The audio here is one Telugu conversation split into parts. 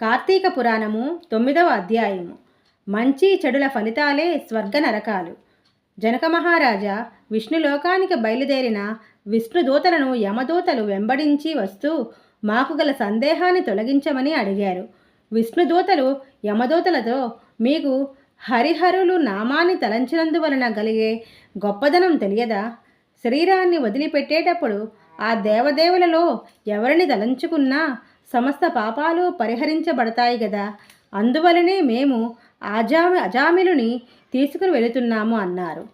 కార్తీక పురాణము తొమ్మిదవ అధ్యాయము. మంచి చెడుల ఫలితాలే స్వర్గ నరకాలు జనక మహారాజా విష్ణులోకానికి బయలుదేరిన విష్ణుదూతలను యమదూతలు వెంబడించి వస్తూ మాకు గల సందేహాన్ని తొలగించమని అడిగారు. విష్ణుదూతలు యమదూతలతో మీకు హరిహరులు నామాన్ని తలంచినందువలన కలిగే గొప్పదనం తెలియదా? శరీరాన్ని వదిలిపెట్టేటప్పుడు ఆ దేవదేవులలో ఎవరిని తలంచుకున్నా సమస్త పాపాలు పరిహరించబడతాయి కదా అందువలనే మేము ఆజామి అజామిలుని తీసుకుని వెళుతున్నాము అన్నారు.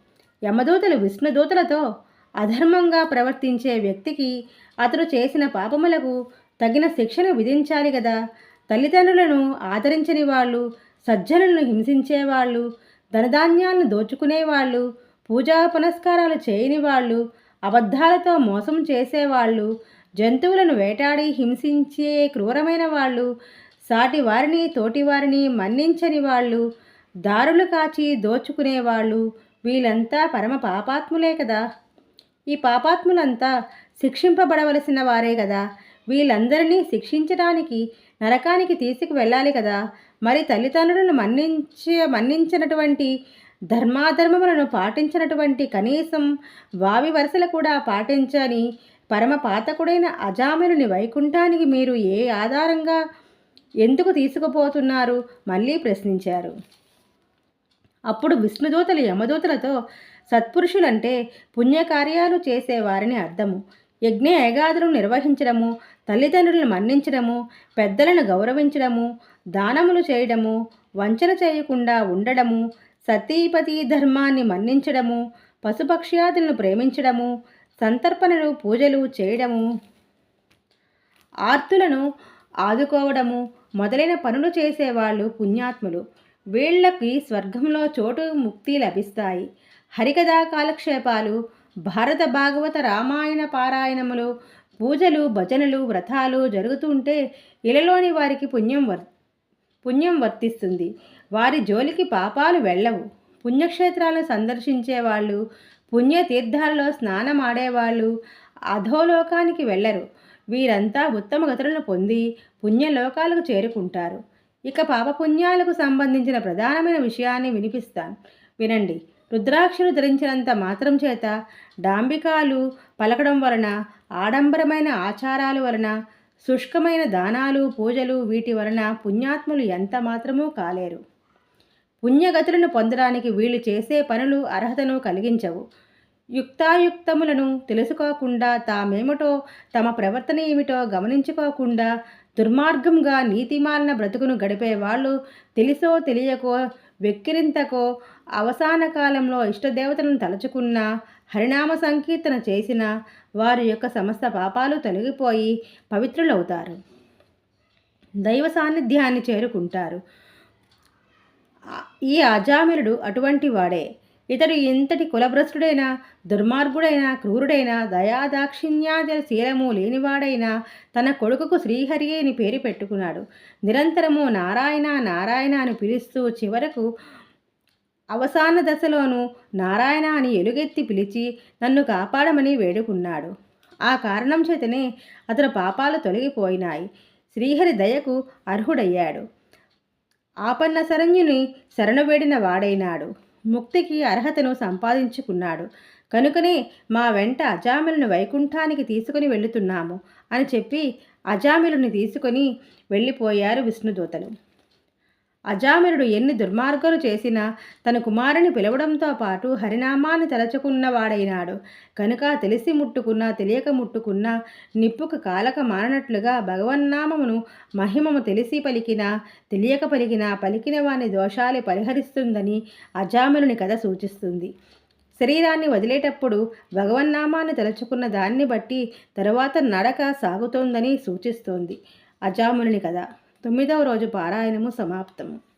యమదూతలు విష్ణుదూతలతో అధర్మంగా ప్రవర్తించే వ్యక్తికి అతడు చేసిన పాపములకు తగిన శిక్షను విధించాలి కదా తల్లిదండ్రులను ఆదరించని వాళ్ళు సజ్జనులను హింసించేవాళ్ళు ధనధాన్యాలను దోచుకునేవాళ్ళు పూజా పునస్కారాలు చేయని వాళ్ళు అబద్ధాలతో మోసం చేసేవాళ్ళు జంతువులను వేటాడి హింసించే క్రూరమైన వాళ్ళు సాటి వారిని తోటివారిని మన్నించని వాళ్ళు దారులు కాచి దోచుకునేవాళ్ళు వీళ్ళంతా పరమ పాపాత్ములే కదా. ఈ పాపాత్ములంతా శిక్షింపబడవలసిన వారే కదా. వీళ్ళందరినీ శిక్షించడానికి నరకానికి తీసుకు వెళ్ళాలి కదా. మరి తల్లిదండ్రులను మన్నించ మన్నించినటువంటి ధర్మాధర్మములను పాటించినటువంటి కనీసం వావి వరుసలు కూడా పాటించని పరమపాతకుడైన అజామునుని అజామిలుని వైకుంఠానికి మీరు ఏ ఆధారంగా ఎందుకు తీసుకుపోతున్నారు? మళ్ళీ ప్రశ్నించారు. అప్పుడు విష్ణుదూతలు యమదూతలతో సత్పురుషులంటే పుణ్యకార్యాలు చేసేవారని అర్థము. యజ్ఞ ఏగాదులను నిర్వహించడము తల్లిదండ్రులను మన్నించడము పెద్దలను గౌరవించడము దానములు చేయడము వంచన చేయకుండా ఉండడము సతీపతి ధర్మాన్ని మన్నించడము పశుపక్ష్యాదులను ప్రేమించడము సంతర్పణలు పూజలు చేయడము ఆర్తులను ఆదుకోవడము మొదలైన పనులు చేసేవాళ్ళు పుణ్యాత్ములు. వీళ్ళకి స్వర్గంలో చోటు ముక్తి లభిస్తాయి. హరికథా కాలక్షేపాలు భారత భాగవత రామాయణ పారాయణములు పూజలు భజనలు వ్రతాలు జరుగుతుంటే ఇలలోని వారికి పుణ్యం వర్ పుణ్యం వర్తిస్తుంది. వారి జోలికి పాపాలు వెళ్ళవు. పుణ్యక్షేత్రాలను సందర్శించే వాళ్ళు పుణ్యతీర్థాల్లో స్నానమాడేవాళ్ళు అధోలోకానికి వెళ్ళరు. వీరంతా ఉత్తమ గతులను పొంది పుణ్యలోకాలకు చేరుకుంటారు. ఇక పాపపుణ్యాలకు సంబంధించిన ప్రధానమైన విషయాన్ని వినిపిస్తాను వినండి. రుద్రాక్షలు ధరించినంత మాత్రం చేత డాంబికాలు పలకడం వలన ఆడంబరమైన ఆచారాలు వలన శుష్కమైన దానాలు పూజలు వీటి వలన పుణ్యాత్ములు ఎంత మాత్రమూ కాలేరు. పుణ్యగతులను పొందడానికి వీళ్ళు చేసే పనులు అర్హతను కలిగించవు. యుక్తాయుక్తములను తెలుసుకోకుండా తామేమిటో తమ ప్రవర్తన ఏమిటో గమనించుకోకుండా దుర్మార్గంగా నీతిమాలిన బ్రతుకును గడిపే వాళ్ళు తెలిసో తెలియకో వెక్కిరింతకో అవసాన కాలంలో ఇష్టదేవతలను తలచుకున్న హరినామ సంకీర్తన చేసిన వారి యొక్క సమస్త పాపాలు తొలగిపోయి పవిత్రులవుతారు. దైవ సాన్నిధ్యాన్ని చేరుకుంటారు. ఈ అజామిలుడు అటువంటి వాడే. ఇతడు ఇంతటి కులభ్రష్టుడైన దుర్మార్గుడైన క్రూరుడైన దయాదాక్షిణ్యాదర శీలము లేనివాడైన తన కొడుకుకు శ్రీహరి అని పేరు పెట్టుకున్నాడు. నిరంతరము నారాయణ నారాయణ అని పిలుస్తూ చివరకు అవసాన దశలోనూ నారాయణ అని ఎలుగెత్తి పిలిచి నన్ను కాపాడమని వేడుకున్నాడు. ఆ కారణం చేతనే అతని పాపాలు తొలగిపోయినాయి. శ్రీహరి దయకు అర్హుడయ్యాడు. ఆపన్న శరణ్యుని శరణువేడిన వాడైనాడు. ముక్తికి అర్హతను సంపాదించుకున్నాడు. కనుకనే మా వెంట అజామిలను వైకుంఠానికి తీసుకుని వెళుతున్నాము అని చెప్పి అజామిలుని తీసుకొని వెళ్ళిపోయారు విష్ణుదూతలు. అజామిరుడు ఎన్ని దుర్మార్గాలు చేసినా తన కుమారుని పిలవడంతో పాటు హరినామాన్ని తలచుకున్నవాడైనాడు. కనుక తెలిసి ముట్టుకున్నా తెలియక ముట్టుకున్నా నిప్పుకు కాలక మాననట్లుగా భగవన్నామమును మహిమము తెలిసి పలికినా తెలియక పలికినా పలికిన వాని దోషాలు పరిహరిస్తుందని అజామిరుని కథ సూచిస్తుంది. శరీరాన్ని వదిలేటప్పుడు భగవన్నామాన్ని తలుచుకున్న దాన్ని బట్టి తరువాత నడక సాగుతోందని సూచిస్తోంది అజాముని కథ. తొమ్మిదవ రోజు పారాయణము సమాప్తము.